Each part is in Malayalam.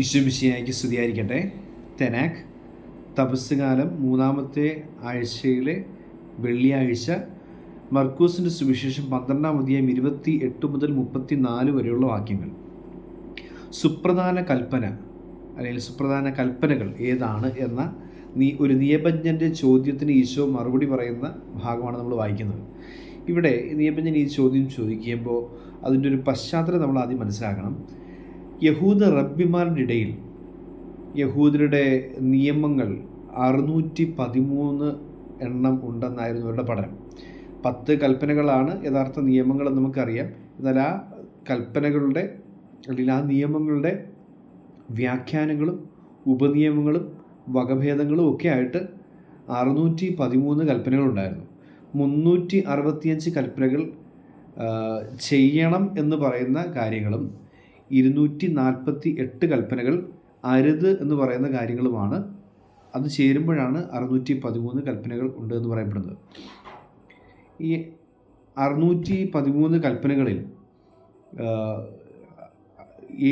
ഈശ്വമിശിയായിക്ക് സ്തുതിയായിരിക്കട്ടെ. തെനാക്ക് തപസ് കാലം മൂന്നാമത്തെ ആഴ്ചയിലെ വെള്ളിയാഴ്ച മർക്കൂസിന്റെ സുവിശേഷം പന്ത്രണ്ടാം അധ്യായം ഇരുപത്തി എട്ട് മുതൽ മുപ്പത്തി നാല് വരെയുള്ള വാക്യങ്ങൾ. സുപ്രധാന കൽപ്പന അല്ലെങ്കിൽ സുപ്രധാന കൽപ്പനകൾ ഏതാണ് എന്ന നീ ഒരു നിയമജ്ഞന്റെ ചോദ്യത്തിന് ഈശോ മറുപടി പറയുന്ന ഭാഗമാണ് നമ്മൾ വായിക്കുന്നത്. ഇവിടെ നിയമജ്ഞൻ ഈ ചോദ്യം ചോദിക്കുമ്പോൾ അതിന്റെ ഒരു പശ്ചാത്തലം നമ്മൾ ആദ്യം മനസ്സിലാക്കണം. യഹൂദ റബ്ബിമാരുടെ ഇടയിൽ യഹൂദരുടെ നിയമങ്ങൾ അറുന്നൂറ്റി പതിമൂന്ന് എണ്ണം ഉണ്ടെന്നായിരുന്നു അവരുടെ പഠനം. പത്ത് കൽപ്പനകളാണ് യഥാർത്ഥ നിയമങ്ങളെന്ന് നമുക്കറിയാം. എന്നാൽ ആ കൽപ്പനകളുടെ അല്ലെങ്കിൽ ആ നിയമങ്ങളുടെ വ്യാഖ്യാനങ്ങളും ഉപനിയമങ്ങളും വകഭേദങ്ങളും ഒക്കെ ആയിട്ട് അറുന്നൂറ്റി പതിമൂന്ന് കൽപ്പനകളുണ്ടായിരുന്നു. മുന്നൂറ്റി അറുപത്തിയഞ്ച് കൽപ്പനകൾ ചെയ്യണം എന്ന് പറയുന്ന കാര്യങ്ങളും ഇരുന്നൂറ്റി നാൽപ്പത്തി എട്ട് കൽപ്പനകൾ അരുത് എന്ന് പറയുന്ന കാര്യങ്ങളുമാണ്. അത് ചേരുമ്പോഴാണ് അറുന്നൂറ്റി പതിമൂന്ന് കൽപ്പനകൾ ഉണ്ട് എന്ന് പറയപ്പെടുന്നത്. ഈ അറുന്നൂറ്റി പതിമൂന്ന് കൽപ്പനകളിൽ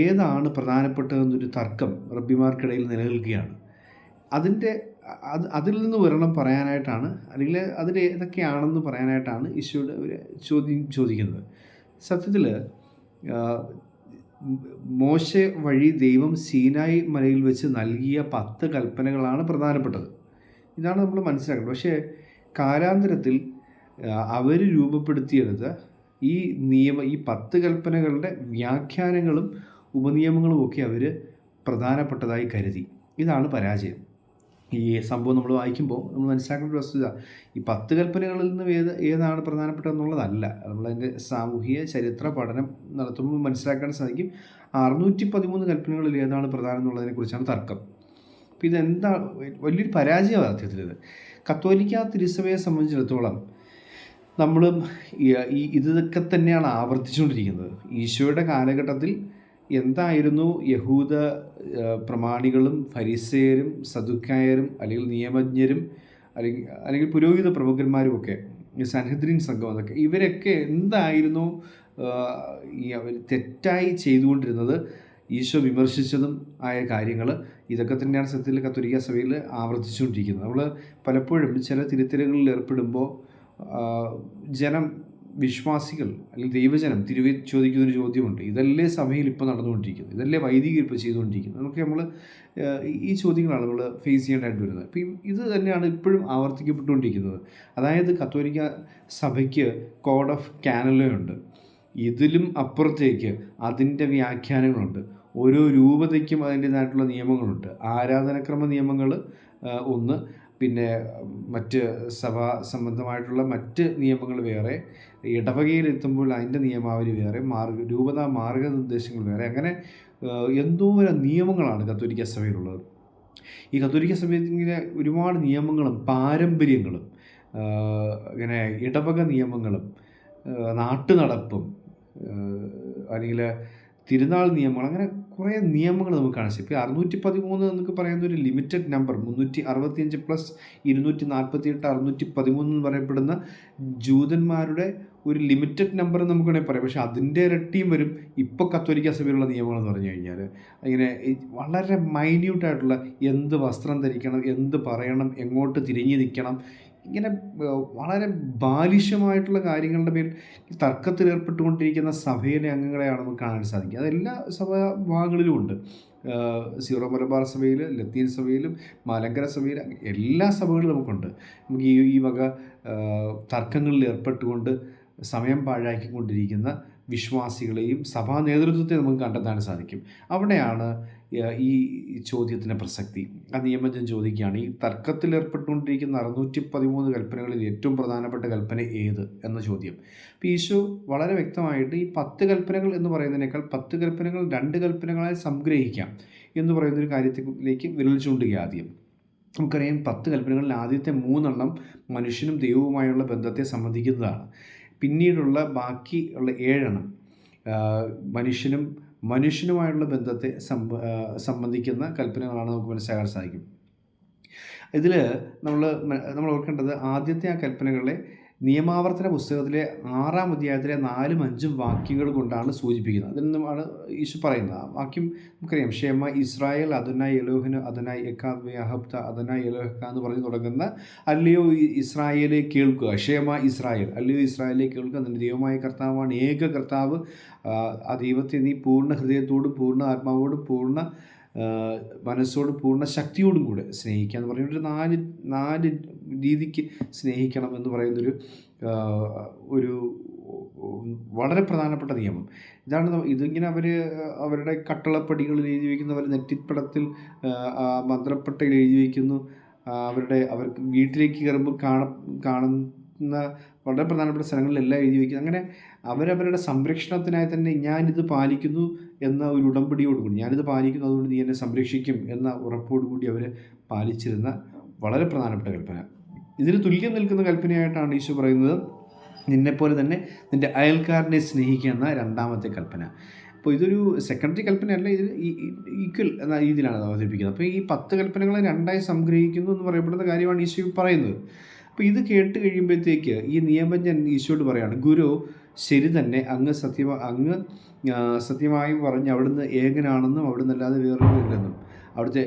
ഏതാണ് പ്രധാനപ്പെട്ടതെന്നൊരു തർക്കം റബ്ബിമാർക്കിടയിൽ നിലനിൽക്കുകയാണ്. അതിന്റെ അത് അതിൽ നിന്ന് ഒരെണ്ണം പറയാനായിട്ടാണ് അല്ലെങ്കിൽ അതിൽ ഏതൊക്കെയാണെന്ന് പറയാനായിട്ടാണ് ഈശോയുടെ ഒരു ചോദ്യം ചോദിക്കുന്നത്. സത്യത്തിൽ മോശ വഴി ദൈവം സീനായി മലയിൽ വെച്ച് നൽകിയ പത്ത് കൽപ്പനകളാണ് പ്രധാനപ്പെട്ടത്. ഇതാണ് നമ്മൾ മനസ്സിലാക്കുന്നത് പക്ഷേ കാലാന്തരത്തിൽ അവർ രൂപപ്പെടുത്തിയെടുത്ത ഈ നിയമ ഈ പത്ത് കൽപ്പനകളുടെ വ്യാഖ്യാനങ്ങളും ഉപനിയമങ്ങളും ഒക്കെ അവർ പ്രധാനപ്പെട്ടതായി കരുതി. ഇതാണ് പരാജയം. ഈ സംഭവം നമ്മൾ വായിക്കുമ്പോൾ നമ്മൾ മനസ്സിലാക്കേണ്ട ഒരു വസ്തുത ഈ പത്ത് കൽപ്പനകളിൽ നിന്ന് ഏത് ഏതാണ് പ്രധാനപ്പെട്ടതെന്നുള്ളതല്ല നമ്മളതിന്റെ സാമൂഹിക ചരിത്ര പഠനം നടത്തുമ്പോൾ മനസ്സിലാക്കാൻ സാധിക്കും അറുന്നൂറ്റി പതിമൂന്ന് കൽപ്പനകളിൽ ഏതാണ് പ്രധാനം എന്നുള്ളതിനെക്കുറിച്ചാണ് തർക്കം. അപ്പോൾ ഇതെന്താ വലിയൊരു പരാജയമാണ് അർത്ഥത്തിൽ ഇത്. കത്തോലിക്ക തിരുസഭയെ സംബന്ധിച്ചിടത്തോളം നമ്മളും ഈ ഈ- ഇതൊക്കെ തന്നെയാണ് ആവർത്തിച്ചുകൊണ്ടിരിക്കുന്നത്. ഈശോയുടെ കാലഘട്ടത്തിൽ എന്തായിരുന്നു യഹൂദ പ്രമാണികളും ഫരിസേയരും സദുക്കായരും അല്ലെങ്കിൽ നിയമജ്ഞരും അല്ലെങ്കിൽ അല്ലെങ്കിൽ പുരോഹിത പ്രമുഖന്മാരും ഒക്കെ ഈ സൻഹദ്രീൻ സംഘം അതൊക്കെ ഇവരൊക്കെ എന്തായിരുന്നു ഈ അവർ തെറ്റായി ചെയ്തുകൊണ്ടിരുന്നത് ഈശോ വിമർശിച്ചതും ആയ കാര്യങ്ങൾ ഇതൊക്കെ തന്നെയാണ് സത്യത്തിൽ കത്തോലിക്ക സഭയിൽ ആവർത്തിച്ചുകൊണ്ടിരിക്കുന്നത്. നമ്മൾ പലപ്പോഴും ചില തിരുത്തലുകളിൽ ഏർപ്പെടുമ്പോൾ ജനം വിശ്വാസികൾ അല്ലെങ്കിൽ ദൈവജനം തിരുവി ചോദിക്കുന്നൊരു ചോദ്യമുണ്ട്. ഇതല്ലേ സഭയിൽ ഇപ്പോൾ നടന്നുകൊണ്ടിരിക്കുന്നത്? ഇതല്ലേ വൈദികർ ഇപ്പോൾ ചെയ്തുകൊണ്ടിരിക്കുന്നത്? നമുക്ക് നമ്മൾ ഈ ചോദ്യങ്ങളാണ് നമ്മൾ ഫേസ് ചെയ്യേണ്ടതായിട്ട് വരുന്നത്. അപ്പം ഇത് തന്നെയാണ് ഇപ്പോഴും ആവർത്തിക്കപ്പെട്ടുകൊണ്ടിരിക്കുന്നത്. അതായത് കത്തോലിക്ക സഭയ്ക്ക് കോഡ് ഓഫ് കാനലയുണ്ട് ഇതിലും അപ്പുറത്തേക്ക് അതിന്റെ വ്യാഖ്യാനങ്ങളുണ്ട്. ഓരോ രൂപതയ്ക്കും അതിന്റേതായിട്ടുള്ള നിയമങ്ങളുണ്ട്. ആരാധനക്രമ നിയമങ്ങൾ ഒന്ന് പിന്നെ മറ്റ് സഭാ സംബന്ധമായിട്ടുള്ള മറ്റ് നിയമങ്ങൾ വേറെ ഇടവകയിലെത്തുമ്പോൾ അതിന്റെ നിയമാവലി വേറെ മാർഗ രൂപത മാർഗനിർദ്ദേശങ്ങൾ വേറെ അങ്ങനെ എന്തോര നിയമങ്ങളാണ് കത്തോലിക്ക സഭയിലുള്ളത്. ഈ കത്തോലിക്ക സഭയിലെ ഒരുപാട് നിയമങ്ങളും പാരമ്പര്യങ്ങളും ഇങ്ങനെ ഇടവക നിയമങ്ങളും നാട്ടുനടപ്പും അല്ലെങ്കിൽ തിരുനാൾ നിയമങ്ങൾ അങ്ങനെ കുറേ നിയമങ്ങൾ നമുക്ക് കാണിച്ചു ഇപ്പോൾ അറുന്നൂറ്റി പതിമൂന്ന് എന്നൊക്കെ പറയുന്ന ഒരു ലിമിറ്റഡ് നമ്പർ മുന്നൂറ്റി അറുപത്തിയഞ്ച് പ്ലസ് ഇരുന്നൂറ്റി നാൽപ്പത്തി എട്ട് അറുന്നൂറ്റി പതിമൂന്ന് എന്ന് പറയപ്പെടുന്ന ജൂതന്മാരുടെ ഒരു ലിമിറ്റഡ് നമ്പർ നമുക്ക് വേണമെങ്കിൽ പറയാം. പക്ഷേ അതിന്റെ ഇരട്ടിയും വരും ഇപ്പോൾ കത്തോലിക്ക സഭയിലുള്ള നിയമങ്ങളെന്ന് പറഞ്ഞു കഴിഞ്ഞാൽ ഇങ്ങനെ വളരെ മൈന്യൂട്ടായിട്ടുള്ള എന്ത് വസ്ത്രം ധരിക്കണം എന്ത് പറയണം എങ്ങോട്ട് തിരിഞ്ഞു നിൽക്കണം ഇങ്ങനെ വളരെ ബാലിഷ്യമായിട്ടുള്ള കാര്യങ്ങളുടെ മേൽ തർക്കത്തിലേർപ്പെട്ടുകൊണ്ടിരിക്കുന്ന സഭയിലെ അംഗങ്ങളെയാണ് നമുക്ക് കാണാൻ സാധിക്കുക. അതെല്ലാ സഭാ ഭാഗങ്ങളിലും ഉണ്ട്. സീറോ മലബാർ സഭയിൽ ലത്തീൻ സഭയിലും മലങ്കര സഭയിൽ എല്ലാ സഭകളിലും നമുക്കുണ്ട്. നമുക്ക് ഈ ഈ വക തർക്കങ്ങളിൽ ഏർപ്പെട്ടുകൊണ്ട് സമയം പാഴാക്കിക്കൊണ്ടിരിക്കുന്ന വിശ്വാസികളെയും സഭാ നേതൃത്വത്തെ നമുക്ക് കണ്ടെത്താൻ സാധിക്കും. അവിടെയാണ് ഈ ചോദ്യത്തിന് പ്രസക്തി. ആ നിയമജൻ ചോദിക്കുകയാണ് ഈ തർക്കത്തിൽ ഏർപ്പെട്ടുകൊണ്ടിരിക്കുന്ന അറുന്നൂറ്റി പതിമൂന്ന് കൽപ്പനകളിൽ ഏറ്റവും പ്രധാനപ്പെട്ട കൽപ്പന ഏത്? എന്ന ചോദ്യം. അപ്പോൾ ഈശോ വളരെ വ്യക്തമായിട്ട് ഈ പത്ത് കൽപ്പനകൾ എന്ന് പറയുന്നതിനേക്കാൾ പത്ത് കൽപ്പനകൾ രണ്ട് കൽപ്പനകളായി സംഗ്രഹിക്കാം എന്ന് പറയുന്നൊരു കാര്യത്തിലേക്ക് വിരൽ ചൂണ്ടുക ആദ്യം. നമുക്കറിയാം പത്ത് കൽപ്പനകളിൽ ആദ്യത്തെ മൂന്നെണ്ണം മനുഷ്യനും ദൈവവുമായുള്ള ബന്ധത്തെ സംബന്ധിക്കുന്നതാണ്. പിന്നീടുള്ള ബാക്കി ഉള്ള ഏഴെണ്ണം മനുഷ്യനും മനുഷ്യനുമായുള്ള ബന്ധത്തെ സംബ സംബന്ധിക്കുന്ന കൽപ്പനകളാണ് നമുക്ക് മനസ്സിലാക്കാൻ സാധിക്കും. ഇതിൽ നമ്മൾ നമ്മൾ ഓർക്കേണ്ടത് ആദ്യത്തെ ആ കൽപ്പനകളെ നിയമാവർത്തന പുസ്തകത്തിലെ ആറാം അധ്യായത്തിലെ നാലും അഞ്ചും വാക്യങ്ങൾ കൊണ്ടാണ് സൂചിപ്പിക്കുന്നത്. അതിൽ നിന്നുമാണ് ഈശോ പറയുന്നത്. ആ വാക്യം നമുക്കറിയാം. ക്ഷേമ ഇസ്രായേൽ അതനായി എലോഹിന് അതനായി എക്കാഹബ്ത അതുനായി എലോഹക്ക എന്ന് പറഞ്ഞ് തുടങ്ങുന്ന അല്ലയോ ഇസ്രായേലെ കേൾക്കുക. ക്ഷേമ ഇസ്രായേൽ. അല്ലയോ ഇസ്രായേലെ കേൾക്കുക. നിന്റെ ദൈവമായ കർത്താവാണ് ഏക കർത്താവ്. ആ, ദൈവത്തെ നീ പൂർണ ഹൃദയത്തോടും പൂർണ ആത്മാവോടും പൂർണ മനസ്സോടും പൂർണ ശക്തിയോടും കൂടെ സ്നേഹിക്കുക എന്ന് പറയുന്ന ഒരു നാല് നാല് രീതിക്ക് സ്നേഹിക്കണം എന്ന് പറയുന്നൊരു ഒരു വളരെ പ്രധാനപ്പെട്ട നിയമം. ഇതാണ് ഇതിങ്ങനെ അവർ അവരുടെ കട്ടളപ്പടികളിൽ എഴുതി വയ്ക്കുന്നു അവർ നെറ്റിപ്പടത്തിൽ മന്ത്രപ്പട്ടയിൽ എഴുതി വയ്ക്കുന്നു അവരുടെ അവർക്ക് വീട്ടിലേക്ക് കയറുമ്പോൾ കാണ കാണുന്ന വളരെ പ്രധാനപ്പെട്ട സ്ഥലങ്ങളിലെല്ലാം എഴുതി വയ്ക്കുന്നത്. അങ്ങനെ അവരവരുടെ സംരക്ഷണത്തിനായി തന്നെ ഞാനിത് പാലിക്കുന്നു എന്ന ഒരു ഉടമ്പടിയോടുകൂടി ഞാനിത് പാലിക്കുന്നു അതുകൊണ്ട് നീ എന്നെ സംരക്ഷിക്കും എന്ന ഉറപ്പോടുകൂടി അവർ പാലിച്ചിരുന്ന വളരെ പ്രധാനപ്പെട്ട കൽപ്പന. ഇതിന് തുല്യം നിൽക്കുന്ന കൽപ്പനയായിട്ടാണ് ഈശോ പറയുന്നത്. നിന്നെപ്പോലെ തന്നെ നിന്റെ അയൽക്കാരനെ സ്നേഹിക്കുക എന്ന രണ്ടാമത്തെ കൽപ്പന. അപ്പോൾ ഇതൊരു സെക്കൻഡറി കൽപ്പനയല്ല ഇത് ഈക്വൽ എന്ന രീതിയിലാണ് അവതരിപ്പിക്കുന്നത്. അപ്പോൾ ഈ പത്ത് കൽപ്പനകളെ രണ്ടായി സംഗ്രഹിക്കുന്നു എന്ന് പറയപ്പെടുന്ന കാര്യമാണ് ഈശോ പറയുന്നത്. അപ്പോൾ ഇത് കേട്ട് കഴിയുമ്പോഴത്തേക്ക് ഈ നിയമജ്ഞൻ ഈശോട് പറയാണ് ഗുരു ശരി തന്നെ അങ്ങ് സത്യം അങ്ങ് സത്യമായി പറഞ്ഞ് അവിടുന്ന് ഏകനാണെന്നും അവിടുന്ന് അല്ലാതെ വേറൊന്നുമില്ലെന്നും അവിടുത്തെ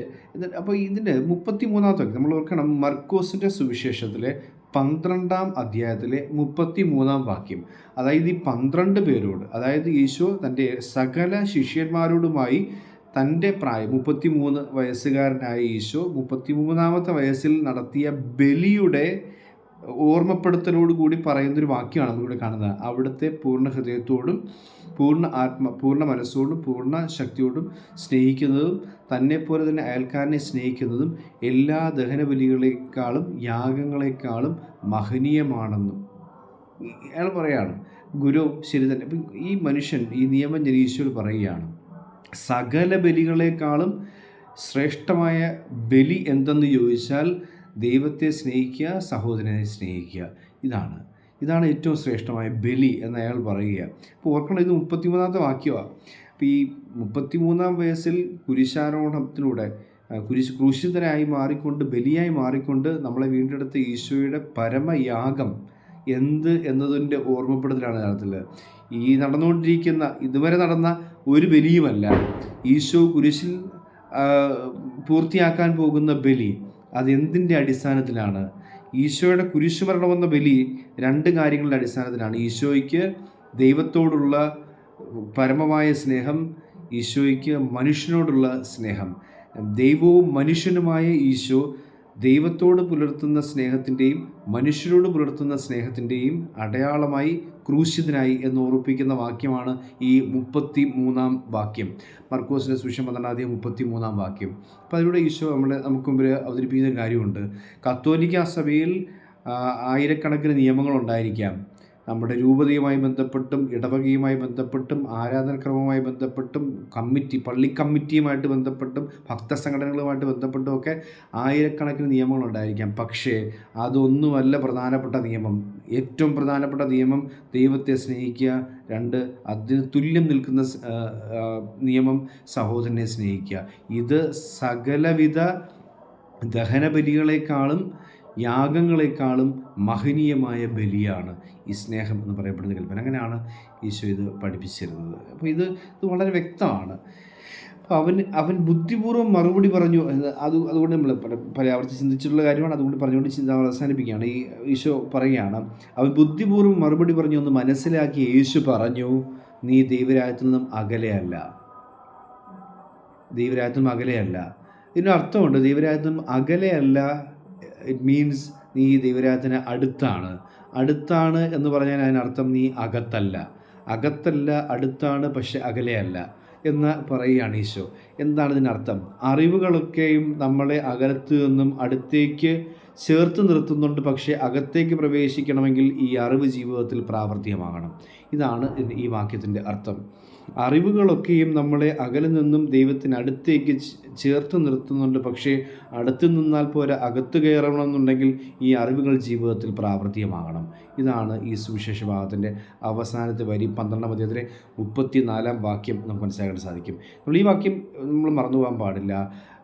അപ്പോൾ ഇതിന്റെ മുപ്പത്തി മൂന്നാമത്തെ നമ്മൾ ഓർക്കണം മർക്കോസിന്റെ സുവിശേഷത്തിലെ പന്ത്രണ്ടാം അധ്യായത്തിലെ മുപ്പത്തി മൂന്നാം വാക്യം. അതായത് ഈ പന്ത്രണ്ട് പേരോട് അതായത് ഈശോ തന്റെ സകല ശിഷ്യന്മാരോടുമായി തന്റെ പ്രായം മുപ്പത്തി മൂന്ന് വയസ്സുകാരനായ ഈശോ മുപ്പത്തി മൂന്നാമത്തെ വയസ്സിൽ നടത്തിയ ബലിയുടെ ഓർമ്മപ്പെടുത്തലോട് കൂടി പറയുന്നൊരു വാക്യമാണ് നമ്മളിവിടെ കാണുന്നത്. അവിടുത്തെ പൂർണ ഹൃദയത്തോടും പൂർണ ആത്മ പൂർണ മനസ്സോടും പൂർണ ശക്തിയോടും സ്നേഹിക്കുന്നതും തന്നെപ്പോലെ തന്നെ അയൽക്കാരനെ സ്നേഹിക്കുന്നതും എല്ലാ ദഹനബലികളെക്കാളും യാഗങ്ങളെക്കാളും മഹനീയമാണെന്നും അയാൾ പറയുകയാണ് ഗുരു ശരി തന്നെ. ഈ മനുഷ്യൻ ഈ നിയമം ജനീശ്വർ പറയുകയാണ് സകല ബലികളെക്കാളും ശ്രേഷ്ഠമായ ബലി എന്തെന്ന് ചോദിച്ചാൽ ദൈവത്തെ സ്നേഹിക്കുക സഹോദരനെ സ്നേഹിക്കുക. ഇതാണ്. ഇതാണ് ഏറ്റവും ശ്രേഷ്ഠമായ ബലി എന്ന് അയാൾ പറയുക. അപ്പോൾ ഓർക്കണം ഇത് മുപ്പത്തിമൂന്നാമത്തെ വാക്യമാണ് അപ്പോൾ ഈ മുപ്പത്തിമൂന്നാം വയസ്സിൽ കുരിശാരോഹണത്തിലൂടെ കുരിശ് ക്രൂശിതരായി മാറിക്കൊണ്ട് ബലിയായി മാറിക്കൊണ്ട് നമ്മളെ വീണ്ടെടുത്ത ഈശോയുടെ പരമയാഗം എന്ത് എന്നതിന്റെ ഓർമ്മപ്പെടുത്തലാണ് യഥാർത്ഥത്തിൽ. ഈ നടന്നുകൊണ്ടിരിക്കുന്ന ഇതുവരെ നടന്ന ഒരു ബലിയുമല്ല. ഈശോ കുരിശിൽ പൂർത്തിയാക്കാൻ പോകുന്ന ബലി. അതെന്തിന്റെ അടിസ്ഥാനത്തിലാണ്? ഈശോയുടെ കുരിശുമരണമെന്ന ബലി രണ്ട് കാര്യങ്ങളുടെ അടിസ്ഥാനത്തിലാണ്. ഈശോയ്ക്ക് ദൈവത്തോടുള്ള പരമമായ സ്നേഹം ഈശോയ്ക്ക് മനുഷ്യനോടുള്ള സ്നേഹം. ദൈവവും മനുഷ്യനുമായ ഈശോ ദൈവത്തോട് പുലർത്തുന്ന സ്നേഹത്തിന്റെയും മനുഷ്യരോട് പുലർത്തുന്ന സ്നേഹത്തിന്റെയും അടയാളമായി ക്രൂശിതനായി എന്ന് ഓർപ്പിക്കുന്ന വാക്യമാണ് ഈ മുപ്പത്തി മൂന്നാം വാക്യം. മർക്കോസിന്റെ സുവിശേഷം പന്ത്രണ്ടാം മുപ്പത്തി മൂന്നാം വാക്യം. അപ്പോൾ അതിലൂടെ ഈശോ നമ്മളെ നമുക്ക് മുമ്പിൽ അവതരിപ്പിക്കുന്ന ഒരു കാര്യമുണ്ട്. കത്തോലിക്ക സഭയിൽ ആയിരക്കണക്കിന് നിയമങ്ങളുണ്ടായിരിക്കാം നമ്മുടെ രൂപതയുമായി ബന്ധപ്പെട്ടും ഇടവകയുമായി ബന്ധപ്പെട്ടും ആരാധനക്രമവുമായി ബന്ധപ്പെട്ടും കമ്മിറ്റി പള്ളി കമ്മിറ്റിയുമായിട്ട് ബന്ധപ്പെട്ടും ഭക്തസംഘടനകളുമായിട്ട് ബന്ധപ്പെട്ടും ഒക്കെ ആയിരക്കണക്കിന് നിയമങ്ങളുണ്ടായിരിക്കാം പക്ഷേ അതൊന്നുമല്ല പ്രധാനപ്പെട്ട നിയമം. ഏറ്റവും പ്രധാനപ്പെട്ട നിയമം ദൈവത്തെ സ്നേഹിക്കുക. രണ്ട് അതിന് തുല്യം നിൽക്കുന്ന നിയമം സഹോദരനെ സ്നേഹിക്കുക. ഇത് സകലവിധ ദഹനബലികളെക്കാളും യാഗങ്ങളെക്കാളും മഹനീയമായ ബലിയാണ് ഈ സ്നേഹം എന്ന് പറയപ്പെടുന്ന കൽപ്പന. അങ്ങനെയാണ് ഈശോ ഇത് പഠിപ്പിച്ചിരുന്നത്. അപ്പോൾ ഇത് ഇത് വളരെ വ്യക്തമാണ്. അവൻ അവൻ ബുദ്ധിപൂർവം മറുപടി പറഞ്ഞു എന്ന് അത് അതുകൊണ്ട് നമ്മൾ പരാവർത്തി ചിന്തിച്ചിട്ടുള്ള കാര്യമാണ്. അതുകൊണ്ട് പറഞ്ഞുകൊണ്ട് ചിന്ത അവസാനിപ്പിക്കുകയാണ്. ഈ ഈശോ പറയുകയാണ് അവൻ ബുദ്ധിപൂർവം മറുപടി പറഞ്ഞു എന്ന് മനസ്സിലാക്കി യേശു പറഞ്ഞു നീ ദൈവരാജ്യത്തിൽ നിന്നും അകലെയല്ല ദൈവരാജ്യത്തിൽ നിന്നും അകലെയല്ല. ഇതിന് അർത്ഥമുണ്ട് ദൈവരാജ്യത്തിൽ നിന്നും അകലെയല്ല ഇറ്റ് മീൻസ് നീ ദൈവരാജ്യത്തിന് അടുത്താണ്. അടുത്താണ് എന്ന് പറഞ്ഞാൽ അതിനർത്ഥം നീ അകത്തല്ല. അകത്തല്ല അടുത്താണ് പക്ഷെ അകലെയല്ല. എന്ന് പറയുകയാണ് ഈശോ. എന്താണ് ഇതിനർത്ഥം? അറിവുകളൊക്കെയും നമ്മളെ അകലത്തു നിന്നും അടുത്തേക്ക് ചേർത്ത് നിർത്തുന്നുണ്ട് പക്ഷേ അകത്തേക്ക് പ്രവേശിക്കണമെങ്കിൽ ഈ അറിവ് ജീവിതത്തിൽ പ്രാവർത്തികമാകണം. ഇതാണ് ഈ വാക്യത്തിന്റെ അർത്ഥം. അറിവുകളൊക്കെയും നമ്മളെ അകലിൽ നിന്നും ദൈവത്തിനടുത്തേക്ക് ചേർത്ത് നിർത്തുന്നുണ്ട് പക്ഷേ അടുത്ത് നിന്നാൽ പോരാ അകത്ത് കയറണമെന്നുണ്ടെങ്കിൽ ഈ അറിവുകൾ ജീവിതത്തിൽ പ്രാവർത്തികമാകണം. ഇതാണ് ഈ സുവിശേഷ ഭാഗത്തിന്റെ അവസാനത്തെ വരി പന്ത്രണ്ടാം അധ്യായത്തിലെ മുപ്പത്തി നാലാം വാക്യം നമുക്ക് മനസ്സിലാക്കാൻ സാധിക്കും. നമ്മൾ ഈ വാക്യം നമ്മൾ മറന്നു പോകാൻ പാടില്ല.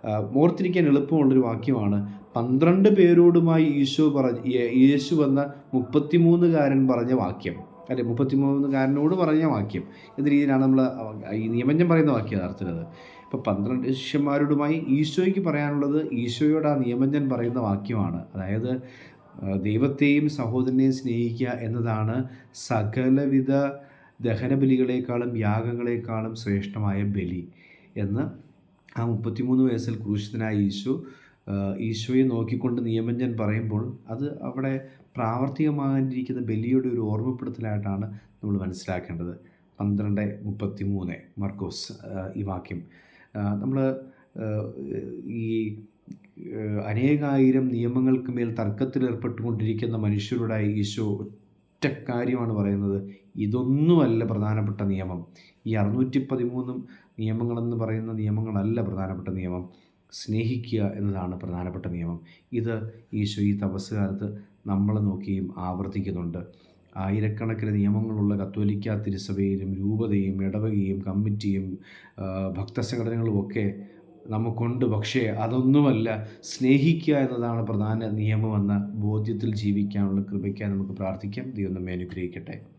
ഓർത്തിരിക്കാൻ എളുപ്പമുള്ളൊരു വാക്യമാണ്. പന്ത്രണ്ട് പേരോടുമായി ഈശോ പറഞ്ഞ യേശു വന്ന മുപ്പത്തിമൂന്നുകാരൻ പറഞ്ഞ വാക്യം. അല്ലെ മുപ്പത്തിമൂന്നുകാരനോട് പറഞ്ഞ വാക്യം. എന്ന രീതിയിലാണ് നമ്മൾ ഈ നിയമജ്ഞം പറയുന്ന വാക്യം നടത്തുന്നത്. ഇപ്പോൾ പന്ത്രണ്ട് ശിഷ്യന്മാരോടുമായി ഈശോയ്ക്ക് പറയാനുള്ളത് ഈശോയോട് ആ നിയമജ്ഞൻ പറയുന്ന വാക്യമാണ്. അതായത് ദൈവത്തെയും സഹോദരനെയും സ്നേഹിക്കുക എന്നതാണ് സകലവിധ ദഹനബലികളെക്കാളും യാഗങ്ങളെക്കാളും ശ്രേഷ്ഠമായ ബലി എന്ന് ആ മുപ്പത്തിമൂന്ന് വയസ്സിൽ ക്രൂശിതനായ ഈശോ ഈശോയെ നോക്കിക്കൊണ്ട് നിയമജ്ഞൻ പറയുമ്പോൾ അത് അവിടെ പ്രാവർത്തികമാകാനിരിക്കുന്ന ബലിയുടെ ഒരു ഓർമ്മപ്പെടുത്തലായിട്ടാണ് നമ്മൾ മനസ്സിലാക്കേണ്ടത്. പന്ത്രണ്ട് മുപ്പത്തി മൂന്ന് മർക്കോസ് ഈ വാക്യം. നമ്മൾ ഈ അനേകായിരം നിയമങ്ങൾക്ക് മേൽ തർക്കത്തിലേർപ്പെട്ടുകൊണ്ടിരിക്കുന്ന മനുഷ്യരുടെ ഈശോ ഒറ്റ കാര്യമാണ് പറയുന്നത്. ഇതൊന്നുമല്ല പ്രധാനപ്പെട്ട നിയമം. ഈ അറുന്നൂറ്റി പതിമൂന്നും നിയമങ്ങളെന്ന് പറയുന്ന നിയമങ്ങളല്ല പ്രധാനപ്പെട്ട നിയമം. സ്നേഹിക്കുക എന്നതാണ് പ്രധാനപ്പെട്ട നിയമം. ഇത് ഈശോ ഈ തപസ്സുകാലത്ത് നമ്മളെ നോക്കിയും ആവർത്തിക്കുന്നുണ്ട്. ആയിരക്കണക്കിന് നിയമങ്ങളുള്ള കത്തോലിക്ക തിരുസഭയിലും രൂപതയും ഇടവകയും കമ്മിറ്റിയും ആ, ഭക്തസംഘടനകളും ഒക്കെ നമുക്കുണ്ട്. പക്ഷേ അതൊന്നുമല്ല. സ്നേഹിക്കുക എന്നതാണ് പ്രധാന നിയമമെന്ന ബോധ്യത്തിൽ ജീവിക്കാനുള്ള കൃപയ്ക്കായി നമുക്ക് പ്രാർത്ഥിക്കാം. ദൈവം നമ്മെ അനുഗ്രഹിക്കട്ടെ.